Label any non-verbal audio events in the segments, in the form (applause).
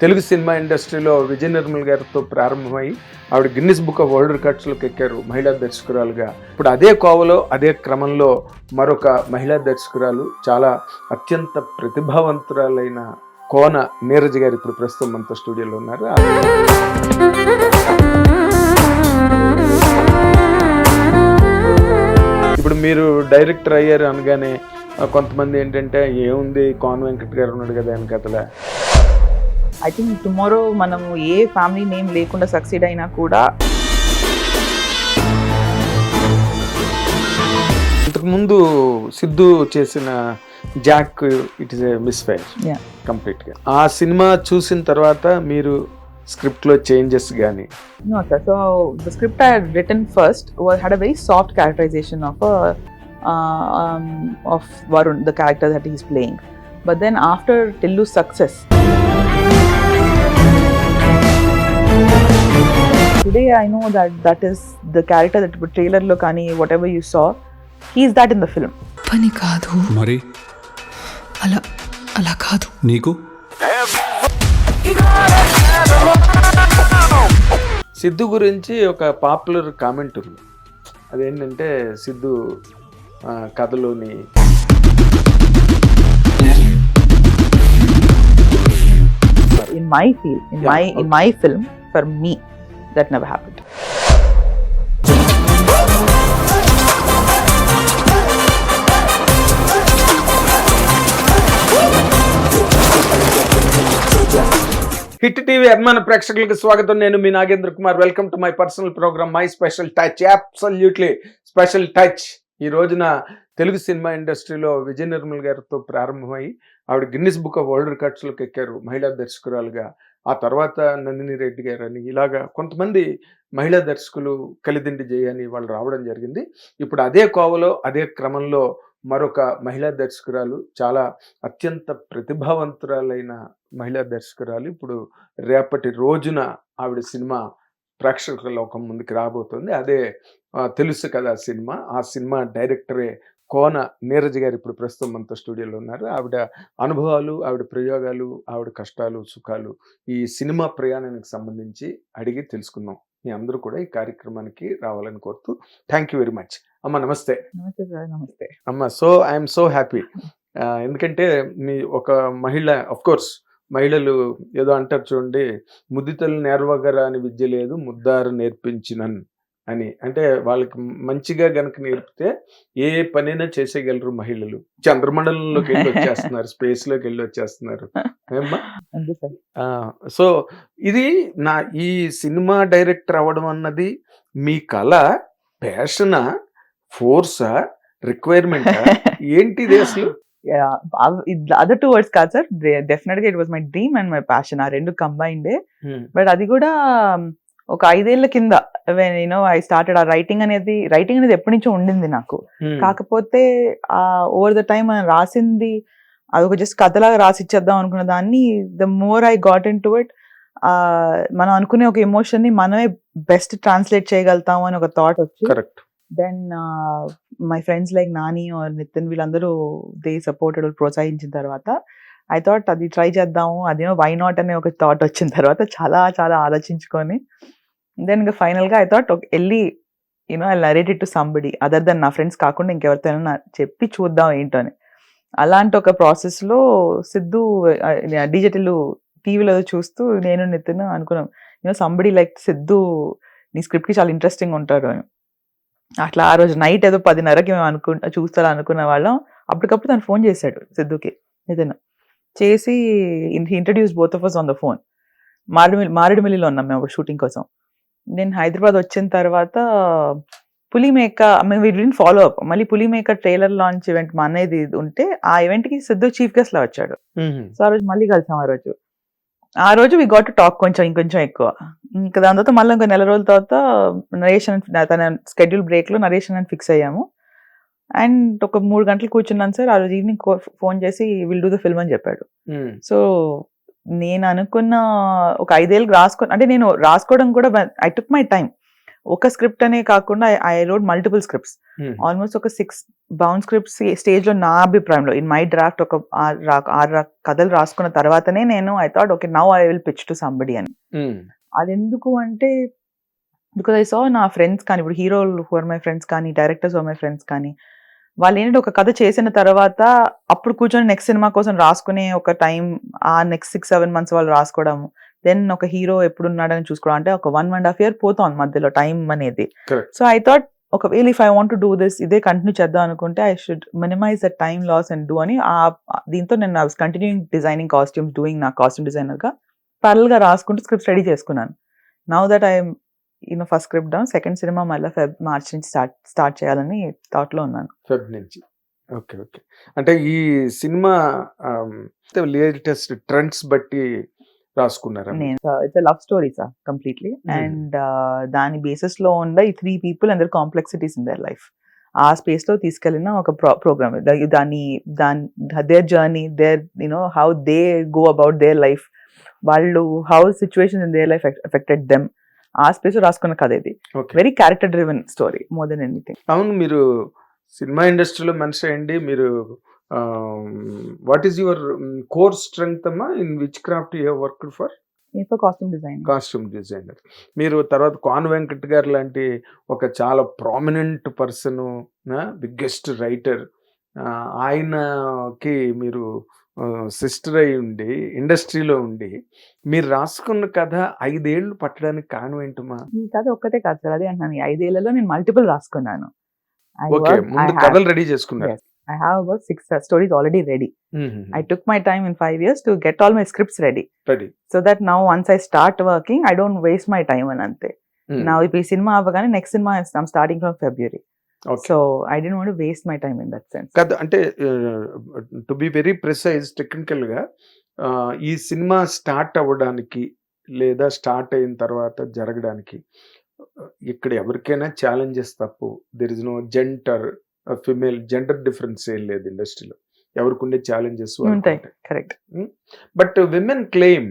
Telugu cinema ఇండస్ట్రీలో విజయ నిర్మల్ గారితో ప్రారంభమై ఆవిడ గిన్నిస్ బుక్ ఆఫ్ వరల్డ్ రికార్డ్స్లోకి ఎక్కారు మహిళా దర్శకురాలుగా. ఇప్పుడు అదే కోవలో అదే క్రమంలో మరొక మహిళా దర్శకురాలు చాలా అత్యంత ప్రతిభావంతురాలైన కోన నీరజ్ గారు ఇప్పుడు ప్రస్తుతం మనతో స్టూడియోలో ఉన్నారు. ఇప్పుడు మీరు డైరెక్టర్ అయ్యారు అనగానే కొంతమంది ఏంటంటే ఏముంది? కోన వెంకట్ గారు ఉన్నాడు కదా వెనకతల ఐ థింక్ టుమారో మనం ఏ ఫ్యామిలీ నేమ్ లేకుండా సక్సీడ్ అయినా కూడా ముందు సిద్ధు చేసిన Jack it is a misfire కంప్లీట్గా ఆ సినిమా చూసిన తర్వాత మీరు స్క్రిప్ట్లో చేంజెస్ గాని? No sir so the script I written first had a very soft characterization of of Varun the character that is playing but then after Tillu success today I know that that is the character that ఇప్పుడు ట్రైలర్లో కానీ whatever you saw he's that in the film పని కాదు. మరి? అలా అలా కాదు. నీకు? సిద్ధు గురించి ఒక పాపులర్ కామెంట్ ఉంది. అదేంటంటే సిద్ధు కథలోని in my feel in my in my film for me that never happened. Hit TV అభిమాన ప్రేక్షకులకు స్వాగతం. నేను మీ Nagendra Kumar. Welcome to my personal program my special touch absolutely special touch ఈ రోజున తెలుగు సినిమా ఇండస్ట్రీలో విజయ నిర్మల్ గారితో ప్రారంభమై ఆవిడ గిన్నిస్ బుక్ ఆఫ్ వరల్డ్ రికార్డ్స్లోకి ఎక్కారు మహిళా దర్శకురాలుగా. ఆ తర్వాత నందిని రెడ్డి గారు అని ఇలాగా కొంతమంది మహిళా దర్శకులు కలిదిండి జయని వాళ్ళు రావడం జరిగింది. ఇప్పుడు అదే కోవలో అదే క్రమంలో మరొక మహిళా దర్శకురాలు చాలా అత్యంత ప్రతిభావంతురాలైన మహిళా దర్శకురాలు ఇప్పుడు రేపటి రోజున ఆవిడ సినిమా ప్రేక్షకుల లోకం ముందుకు రాబోతుంది. అదే తెలుసు కదా సినిమా. ఆ సినిమా డైరెక్టరే కోన నీరజ్ గారు ఇప్పుడు ప్రస్తుతం మనతో స్టూడియోలో ఉన్నారు. ఆవిడ అనుభవాలు ఆవిడ ప్రయోగాలు ఆవిడ కష్టాలు సుఖాలు ఈ సినిమా ప్రయాణానికి సంబంధించి అడిగి తెలుసుకుందాం. మీ అందరూ కూడా ఈ కార్యక్రమానికి రావాలని కోరుతూ థ్యాంక్ యూ వెరీ మచ్. అమ్మ నమస్తే. namaste అమ్మ సో ఐఎమ్ సో హ్యాపీ. ఎందుకంటే మీ ఒక మహిళ అఫ్ కోర్స్ మహిళలు ఏదో అంటారు చూడండి ముద్దితలు నేర్వగరా అని విద్య లేదు ముద్దారు నేర్పించినన్. అని. అంటే వాళ్ళకి మంచిగా గనక నేర్పితే ఏ పనైనా చేసేయగలరు మహిళలు. చంద్రమండలంలోకి వెళ్ళి (laughs) వచ్చేస్తున్నారు. స్పేస్లోకి వెళ్ళి వచ్చేస్తున్నారు సో ఇది నా ఈ సినిమా డైరెక్టర్ అవ్వడం అన్నది మీ కళ ప్యాషనా ఫోర్సా రిక్వైర్మెంట్? (laughs) ఏంటిది అసలు? అదర్ టూ వర్డ్స్ కాదు సార్. డెఫినెట్గా it was my dream and my passion ఆ రెండు కంబైన్డ్. బట్ అది కూడా ఒక ఐదేళ్ళ కింద నేను ఐ స్టార్టెడ్ ఆ రైటింగ్ అనేది రైటింగ్ అనేది ఎప్పటి నుంచో ఉండింది నాకు. కాకపోతే ఆ ఓవర్ ద టైం మనం రాసింది అది ఒక జస్ట్ కథలాగా రాసి ఇచ్చేద్దాం అనుకున్న దాన్ని the more I got into it మనం అనుకునే ఒక ఎమోషన్ని మనమే బెస్ట్ ట్రాన్స్లేట్ చేయగలుగుతాం అని ఒక థాట్ వచ్చి correct then my friends like Nani or Nitin వీళ్ళందరూ దే సపోర్టెడ్ ప్రోత్సహించిన తర్వాత ఐ థాట్ అది ట్రై చేద్దాము అదేమో వై నాట్ అనే ఒక థాట్ వచ్చిన తర్వాత చాలా చాలా ఆలోచించుకొని దెన్ ఇంకా ఫైనల్గా ఐ థాట్ వెళ్ళి you know I narrate to somebody other than నా ఫ్రెండ్స్ కాకుండా ఇంకెవరితోనైనా చెప్పి చూద్దాం ఏంటో అని అలాంటి ఒక ప్రాసెస్లో సిద్ధు డిజిటల్ టీవీలో చూస్తూ నేను నితిన్ అనుకున్నాం. యూనో సంబడి లైక్ సిద్ధు నీ స్క్రిప్ట్కి చాలా ఇంట్రెస్టింగ్ ఉంటాడు అని. అట్లా ఆ రోజు నైట్ ఏదో పదిన్నరకి మేము అనుకు చూస్తా అనుకున్న వాళ్ళం. అప్పటికప్పుడు తను ఫోన్ చేశాడు సిద్ధుకి నితిన్. చేసి introduce both of us on the phone Maredumilli మారేడుమిల్లిలో ఉన్నాం మేము అప్పుడు షూటింగ్ కోసం. నేను హైదరాబాద్ వచ్చిన తర్వాత పులిమేక మేము వీ ఫాలో అప్ మళ్ళీ పులిమేక ట్రైలర్ లాంచ్ ఈవెంట్ మా అనేది ఉంటే ఆ event కి సిద్ధు చీఫ్ గెస్ట్ లా వచ్చాడు. సో ఆ రోజు మళ్ళీ కలిసాం ఆ రోజు. ఆ రోజు వి గాట్ టాక్ కొంచెం ఇంకొంచెం ఎక్కువ. ఇంకా దాని తర్వాత మళ్ళీ ఇంకో నెల రోజుల తర్వాత నరేషన్ తన స్కెడ్యూల్ బ్రేక్లో నరేషన్ అని ఫిక్స్ అయ్యాము. అండ్ ఒక మూడు గంటలు కూర్చున్నాను సార్. ఆ రోజు ఈవినింగ్ ఫోన్ చేసి విల్ డూ ద ఫిల్మ్ అని చెప్పాడు. సో నేను అనుకున్న ఒక ఐదేళ్ళకి రాసుకో అంటే నేను రాసుకోవడం కూడా ఐ టుక్ మై టైం ఒక స్క్రిప్ట్ అనే కాకుండా I wrote multiple scripts Hmm. Almost ఒక సిక్స్ బౌండ్ స్క్రిప్ట్స్ స్టేజ్లో నా అభిప్రాయంలో ఇన్ మై డ్రాఫ్ట్ ఒక ఆరు కథలు రాసుకున్న తర్వాతనే నేను I thought okay now I will pitch to somebody అని. ఉమ్, అది ఎందుకు అంటే బికాజ్ ఐ సా నా ఫ్రెండ్స్ కానీ ఇప్పుడు హీరోలు ఆర్ మై ఫ్రెండ్స్ కానీ డైరెక్టర్స్ ఆర్ మై ఫ్రెండ్స్ కానీ వాళ్ళు ఏంటంటే ఒక కథ చేసిన తర్వాత అప్పుడు కూర్చొని నెక్స్ట్ సినిమా కోసం రాసుకునే ఒక టైం ఆ నెక్స్ట్ సిక్స్ సెవెన్ మంత్స్ వాళ్ళు రాసుకోవడం దెన్ ఒక హీరో ఎప్పుడు ఉన్నాడని చూసుకోవడం. అంటే ఒక వన్ అండ్ హాఫ్ ఇయర్ పోతాం మధ్యలో టైం అనేది. సో ఐ థాట్ ఒకవేళ if I want do this ఇదే కంటిన్యూ చేద్దాం అనుకుంటే I should minimize the time loss and do అని ఆ దీంతో నేను I was continuing designing costumes doing నా కాస్ట్యూమ్ డిజైనర్గా రాసుకుంటూ స్క్రిప్ట్ రెడీ చేసుకున్నాను. Now that I you know first script down second cinema మళ్ళీ ఫెబ్ మార్చ్ నుంచి స్టార్ట్ స్టార్ట్ చేయాలని థాట్లో ఉన్నాను. ఫెబ్ నుంచి. Okay okay. అంటే ఈ సినిమా లేటెస్ట్ ట్రెండ్స్ బట్టి రాసుకున్నారా? నేను it's love story sir completely. And దాని బేసిస్లో ఉన్న ఈ three people and their complexities in their life ఆ స్పేస్లో తీసుకెళ్ళిన ఒక ప్రోగ్రామ్ దాని దాని their journey their you know how they go about their life వాళ్ళు how situation in their life affected them ఆ స్పేస్ రాసుకున్న కథ ఇది. Very character driven story more than anything అవును మీరు సినిమా ఇండస్ట్రీలో మనిషి అయ్యండి మీరు what is your core strength అమ్మా? In which craft you work for costume costume designer మీరు తర్వాత కాన్ వెంకట్ గారు లాంటి ఒక చాలా ప్రామినెంట్ పర్సన్ బిగ్గెస్ట్ రైటర్ ఆయనకి మీరు సిస్టర్ అయి ఉండి ఇండస్ట్రీలో ఉండి మీరు రాసుకున్న కథ ఐదేళ్ళు పట్టడానికి కారణం ఏంటమ్మా? ఈ కథ ఒక్కటే కాదు సార్ అదే అంటున్నాను. ఐదేళ్ళలో నేను మల్టిపుల్ రాసుకున్నాను. Ready I have about six stories already ready I took my time in five years to get all my scripts ready so that now once I start working I don't waste my time అని అంతే నా ఇప్పుడు ఈ cinema అవ్వగానే next cinema ఇస్తాం starting from February I didn't want to waste my time in that sense. కాదు అంటే to be very precise టెక్నికల్గా ఆ, ఈ సినిమా స్టార్ట్ అవ్వడానికి లేదా స్టార్ట్ అయిన తర్వాత జరగడానికి ఇక్కడ ఎవరికైనా ఛాలెంజెస్ తప్పు. There is no gender female gender difference ఏం లేదు ఇండస్ట్రీలో ఎవరికి ఉండే ఛాలెంజెస్ ఉంటాయి. కరెక్ట్ బట్ విమెన్ క్లెయిమ్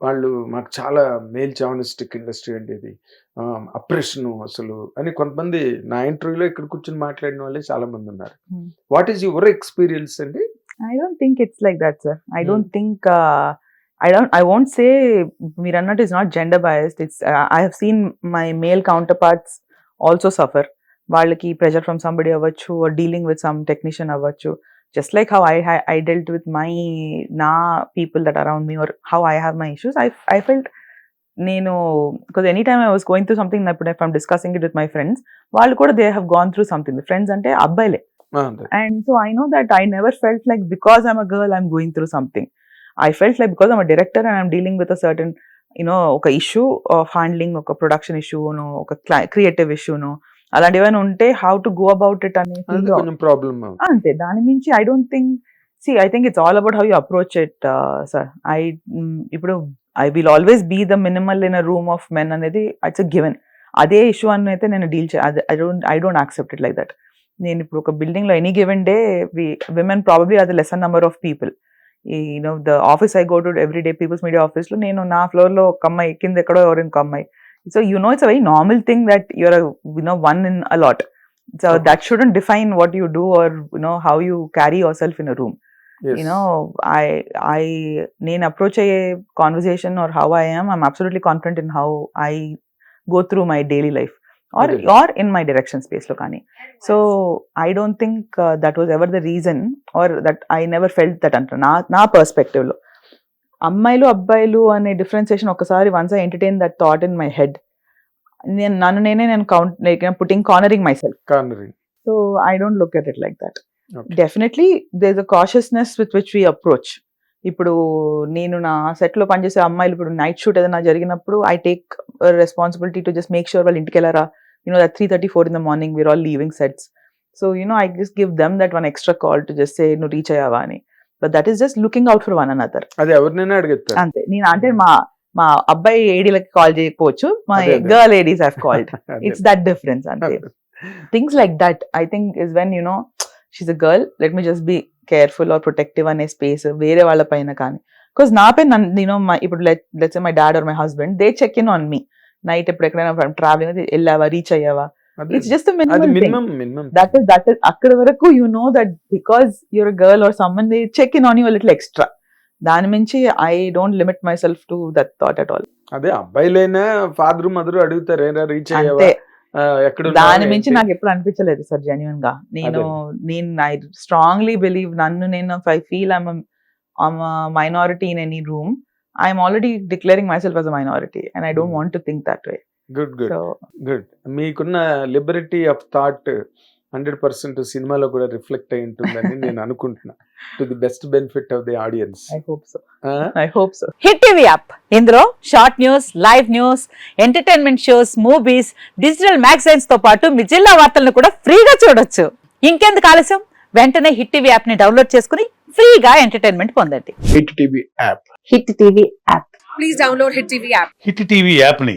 వాళ్ళు మాకు చాలా మేల్ చావనిస్టిక్ ఇండస్ట్రీ అండి ఇది. అప్రెషన్ అసలు అని కొంతమంది నా ఇంటర్వ్యూలో ఇక్కడ కూర్చొని మాట్లాడిన వాళ్ళే చాలా మంది ఉన్నారు. వాట్ ఈస్ యువర్ ఎక్స్పీరియన్స్ అండి? I don't think it's like that sir I don't think I don't I won't say మీరు అన్నట్టు is not gender biased it's I have seen my male counterparts also suffer వాళ్ళకి pressure from somebody అవ్వచ్చు dealing with some technician అవ్వచ్చు. Just like how I I dealt with my నా people that around me or how I have my issues I I felt నేను because any time I was going through something ఇప్పుడు I'm discussing it with my friends వాళ్ళు కూడా they have gone through something friends అంటే అబ్బాయిలే. And so I know that I never felt like because I'm a girl, I'm going through something. I felt like because I'm a director and I'm dealing with a certain, you know, ఒక issue of handling ఒక production ఇష్యూను ఒక creative ఇష్యూను అలాంటివి ఏమైనా ఉంటే how to go about it అనే feel లో- కొంచెం ప్రాబ్లమ్ అంతే. దాని మించి I don't think see I think it's all about how you approach it sir I ఇప్పుడు I will always be the minimal in a room of men అనేది it's a given అదే issue అని అయితే నేను deal చే I don't I don't accept it like that నేను ఇప్పుడు ఒక బిల్డింగ్లో any given day women probably are the lesser number of people ఈ no the office I go to every day peoples media ఆఫీస్లో నేను నా ఫ్లోర్లో ఒక అమ్మాయి కింద ఎక్కడో ఎవరు ఇంకో అమ్మాయి. So you know it's a very normal thing that your you know one in a lot so Okay. That shouldn't define what you do or you know how you carry yourself in a room you know i i నేను approach అయ్యే conversation or how i am i'm absolutely confident in how i go through my daily life or Okay. or in my direction space లో కానీ so I don't think that was ever the reason or that I never felt that అంట నా నా perspective లో అమ్మాయిలు అబ్బాయిలు అనే differentiation ఒకసారి once I entertain that thought in my head. నేను నన్ను నేనే నేను count putting cornering myself cornering so I don't look at it like that. Definitely there a cautiousness with which we approach ఇప్పుడు నేను నా set లో పనిచేసే అమ్మాయిలు ఇప్పుడు నైట్ షూట్ ఏదైనా జరిగినప్పుడు I take responsibility to just make sure వాళ్ళు ఇంటికి వెళ్ళారా? You know that three thirty four in the morning we're all leaving sets so you know I just give them that one extra call to just say నువ్వు reach అయ్యావా? అని. But that is just looking out for one another అది ఎవరినైనా అడిగేస్తారు అంతే. నేను అంటే మా మా అబ్బాయి ఏడీలకి కాల్ చేయకపోవచ్చు మా. Girl ADs have called. It's that difference అంతే. Things like that I think is when you know she's a girl let me just be careful or protective అనే స్పేస్ వేరే వాళ్ళ పైన కానీ. బికాస్ నా పైన నేను ఇప్పుడు let's my dad or my husband they check in on me night ఎప్పుడు ఎక్కడైనా ట్రావెలింగ్ వెళ్ళావా రీచ్ అయ్యావా. It's just that is that is అక్కడ వరకు you know that because your girl or someone they check in on you little extra దాని మించి I don't limit myself to that thought at all అదే అబ్బాయిలైనా father mother అడుగుతారు reach అయ్యావా? దాని మించి నాకు ఎప్పుడు అనిపించలేదు సార్ జెన్యున్గా. నేను నేను ఐ స్ట్రాంగ్లీ బిలీవ్ నన్ను నేను I feel I'm minority in any room I'm already declaring myself as a minority and I don't. Want to think that way good good. So good. మీకున్న liberty of thought hundred percent సినిమాలో కూడా reflect అయి ఉంటుందని (laughs) నేను అనుకుంటున్నా. To the best benefit of the audience. I hope so I hope so Hit TV app. ఇందులో short news live news entertainment shows movies digital మ్యాగజైన్స్తో పాటు మీ జిల్లా వార్తలను కూడా ఫ్రీగా చూడొచ్చు. ఇంకెందుకు ఆలస్యం? వెంటనే హిట్ టీవీ యాప్ని డౌన్లోడ్ చేసుకుని ఫ్రీగా ఎంటర్టైన్మెంట్ పొందండి. Hit TV app. Hit TV app. Hit TV యాప్ని